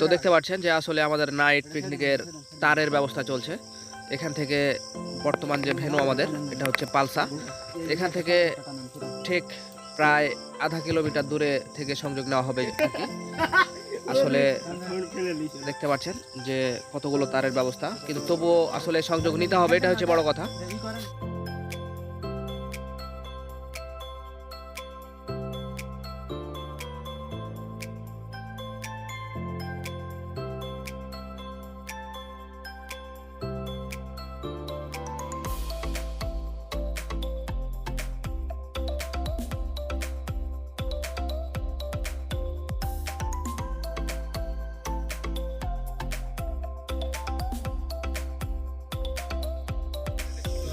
তো দেখতে পাচ্ছেন যে আসলে আমাদের নাইট পিকনিকের তারের ব্যবস্থা চলছে। এখান থেকে বর্তমান যে ভেনু আমাদের এটা হচ্ছে পালসা। এখান থেকে ঠিক প্রায় আধা কিলোমিটার দূরে থেকে সংযোগ নেওয়া হবে আসলে দেখতে পাচ্ছেন যে কতগুলো তারের ব্যবস্থা কিন্তু তবুও আসলে সংযোগ নিতে হবে এটা হচ্ছে বড় কথা।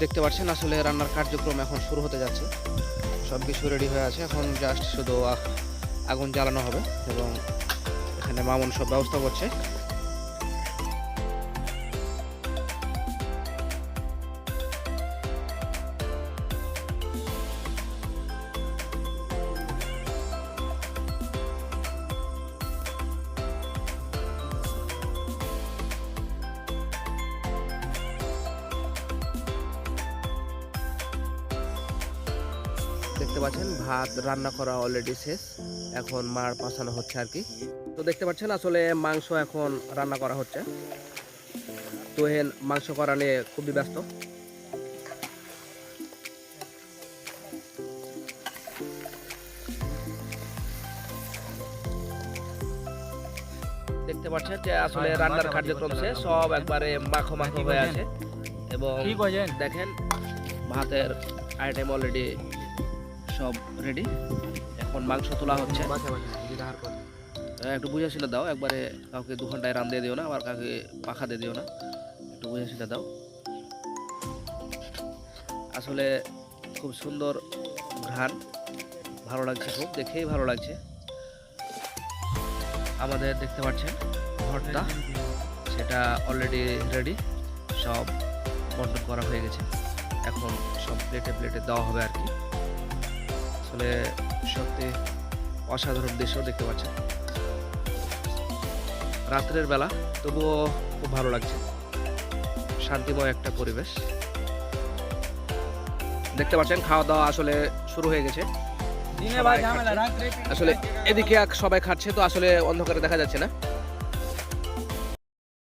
দেখতে পাচ্ছেন, আসলে রান্নার কার্যক্রম এখন শুরু হতে যাচ্ছে। সব কিছু রেডি হয়ে আছে, এখন জাস্ট শুধু আগুন জ্বালানো হবে এবং এখানে মামুন সব ব্যবস্থা করছে। দেখতে পাচ্ছেন ভাত রান্না করা অলরেডি শেষ। এখন মার পাশানো হচ্ছে আর কি। তো দেখতে পাচ্ছেন আসলে মাংস এখন রান্না করা হচ্ছে। তো তোহেন মাংস করা নিয়ে খুবই ব্যস্ত। দেখতে পাচ্ছেন যে আসলে রান্নার কার্যক্রম শেষ সব একবারে মাখো মাখো হয়ে আছে। এবং দেখেন ভাতের আইটেম অলরেডি সব রেডি এখন মাংস তোলা হচ্ছে। একটু বুঝে ছিল দাও একবারে কাউকে দু ঘন্টায় রান দিয়ে দিও না আবার কাউকে পাখা দিয়ে দিও না। একটু বুঝে ছিল দাও। আসলে খুব সুন্দর ঘ্রাণ। ভালো লাগছে খুব দেখেই ভালো লাগছে। আমাদের দেখতে পাচ্ছেন ভর্তা সেটা অলরেডি রেডি সব বন্টন করা হয়ে গেছে। এখন সব প্লেটে প্লেটে দেওয়া হবে আর কি। আসলে সত্যি অসাধারণ দৃশ্য দেখতে পাচ্ছেন। রাত্রের বেলা তবুও খুব ভালো লাগছে। শান্তিময় একটা পরিবেশ। দেখতে পাচ্ছেন খাওয়া দাওয়া আসলে শুরু হয়ে গেছে। আসলে এদিকে সবাই খাচ্ছে তো আসলে অন্ধকারে দেখা যাচ্ছে না।